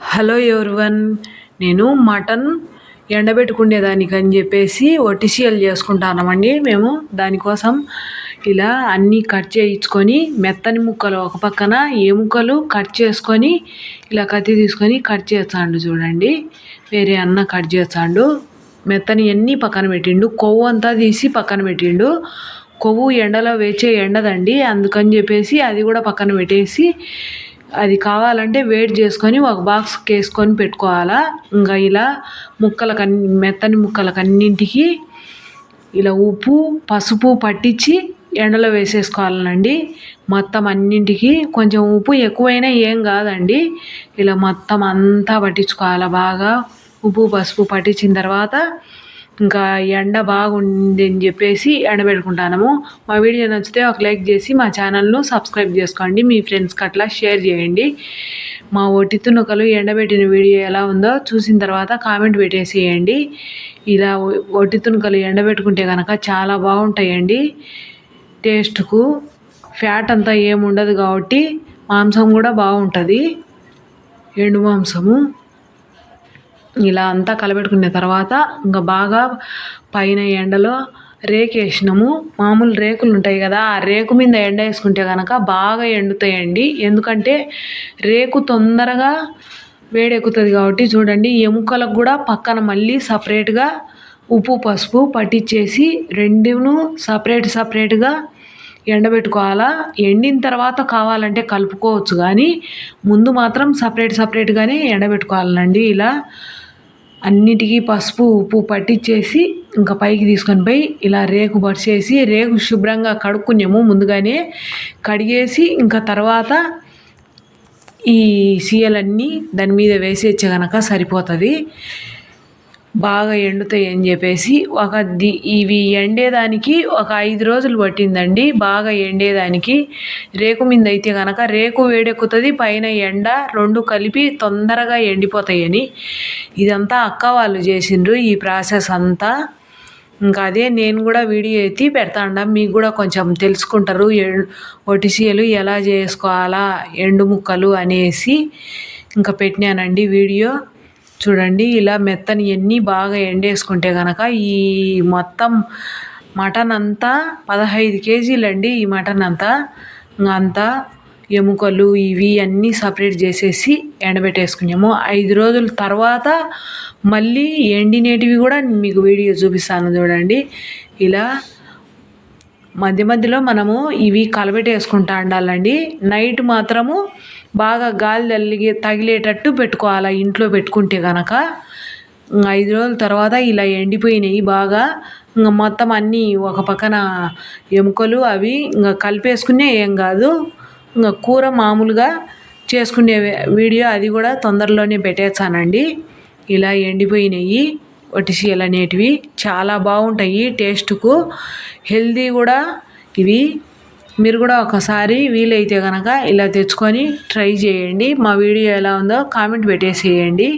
Hello everyone నేను mutton ఎండబెట్టుకునేదానికి అని చెప్పేసి ఒటిసియల్ చేసుకుంటానమండి. మేము దానికోసం ఇలా అన్నీ కట్ చేయించుకొని మెత్తని ముక్కలు ఒక పక్కన ఎముకలు కట్ చేసుకొని ఇలా కత్తి తీసుకొని కట్ చేస్తాండు చూడండి. వేరే అన్న కట్ చేస్తాండు. మెత్తని అన్నీ పక్కన పెట్టిండు. కొవ్వు అంతా తీసి పక్కన పెట్టిండు. కొవ్వు ఎండలో వేచే ఎండదండి. అందుకని చెప్పేసి అది కూడా పక్కన పెట్టేసి అది కావాలంటే వేడి చేసుకొని ఒక బాక్స్కి వేసుకొని పెట్టుకోవాలా. ఇంకా ఇలా ముక్కలకు మెత్తని ముక్కలకు అన్నింటికి ఇలా ఉప్పు పసుపు పట్టించి ఎండలో వేసేసుకోవాలండి మొత్తం అన్నింటికి కొంచెం ఉప్పు ఎక్కువైనా ఏం కాదండి. ఇలా మొత్తం అంతా పట్టించుకోవాలి బాగా. ఉప్పు పసుపు పట్టించిన తర్వాత ఇంకా ఎండ బాగుంది అని చెప్పేసి ఎండబెట్టుకుంటాము మా వీడియో నచ్చితే ఒక లైక్ చేసి మా ఛానల్ను సబ్స్క్రైబ్ చేసుకోండి. మీ ఫ్రెండ్స్కి అట్లా షేర్ చేయండి. మా ఒట్టి తునకలు ఎండబెట్టిన వీడియో ఎలా ఉందో చూసిన తర్వాత కామెంట్ పెట్టేసేయండి. ఇలా ఒట్టి తునకలు ఎండబెట్టుకుంటే కనుక చాలా బాగుంటాయండి. టేస్ట్కు ఫ్యాట్ అంతా ఏముండదు కాబట్టి మాంసం కూడా బాగుంటుంది. ఎండు మాంసము. ఇలా అంతా కలబెట్టుకున్న తర్వాత ఇంకా బాగా పైన ఎండలో రేకు వేసినాము మామూలు రేకులు ఉంటాయి కదా ఆ రేకు మీద ఎండ వేసుకుంటే కనుక బాగా ఎండుతాయండి. ఎందుకంటే రేకు తొందరగా వేడెక్కుతుంది కాబట్టి చూడండి ఎముకలకు కూడా పక్కన మళ్ళీ సపరేట్గా ఉప్పు పసుపు పట్టించేసి రెండును సపరేట్ సపరేట్గా ఎండబెట్టుకోవాలా. ఎండిన తర్వాత కావాలంటే కలుపుకోవచ్చు కానీ ముందు మాత్రం సపరేట్ సపరేట్గానే ఎండబెట్టుకోవాలండి ఇలా. అన్నిటికీ పసుపు ఉప్పు పట్టించేసి ఇంకా పైకి తీసుకొని పోయి ఇలా రేకు పరిచేసి రేకు శుభ్రంగా కడుక్కున్నాము ముందుగానే. కడిగేసి ఇంకా తర్వాత ఈ సీయలన్నీ దాని మీద వేసేచ్చే కనుక సరిపోతుంది. బాగా ఎండుతాయి అని చెప్పేసి ఒక ది ఇవి ఎండేదానికి ఒక ఐదు రోజులు పట్టిందండి. బాగా ఎండేదానికి. రేకు మీద అయితే కనుక రేకు వేడెక్కుతుంది పైన ఎండ రెండు కలిపి తొందరగా ఎండిపోతాయని. ఇదంతా అక్క వాళ్ళు చేసిండ్రు ఈ ప్రాసెస్ అంతా. ఇంకా అదే నేను కూడా వీడియో ఎత్తి పెడతాండ మీకు కూడా కొంచెం తెలుసుకుంటారు ఒటిసీలు ఎలా చేసుకోవాలా ఎండు ముక్కలు అనేసి. ఇంకా పెట్టినానండి వీడియో. చూడండి ఇలా మెత్తని ఎన్ని బాగా ఎండేసుకుంటే కనుక ఈ మొత్తం మటన్ అంతా పదహైదు కేజీలండి. ఈ మటన్ అంతా అంతా ఎముకలు ఇవి అన్నీ సపరేట్ చేసేసి ఎండబెట్టేసుకున్నాము. ఐదు రోజుల తర్వాత మళ్ళీ ఎండినేటివి కూడా మీకు వీడియో చూపిస్తాను చూడండి. ఇలా మధ్య మధ్యలో మనము ఇవి కలబెట్టేసుకుంటా ఉండాలండి. నైట్ మాత్రము బాగా గాలి తల్లిగే తగిలేటట్టు పెట్టుకోవాలి ఇంట్లో పెట్టుకుంటే కనుక ఐదు రోజుల తర్వాత ఇలా ఎండిపోయినాయి బాగా. ఇంకా మొత్తం అన్నీ ఒక పక్కన ఎముకలు అవి ఇంకా కలిపేసుకునే ఏం కాదు. ఇంకా కూర మామూలుగా చేసుకునే వీడియో అది కూడా తొందరలోనే పెట్టేస్తానండి ఇలా ఎండిపోయినాయి ఒటిసీలు అనేటివి. చాలా బాగుంటాయి టేస్ట్కు. హెల్దీ కూడా ఇవి. మీరు కూడా ఒకసారి వీలైతే కనుక ఇలా తెచ్చుకొని ట్రై చేయండి. మా వీడియో ఎలా ఉందో కామెంట్ పెట్టేసేయండి.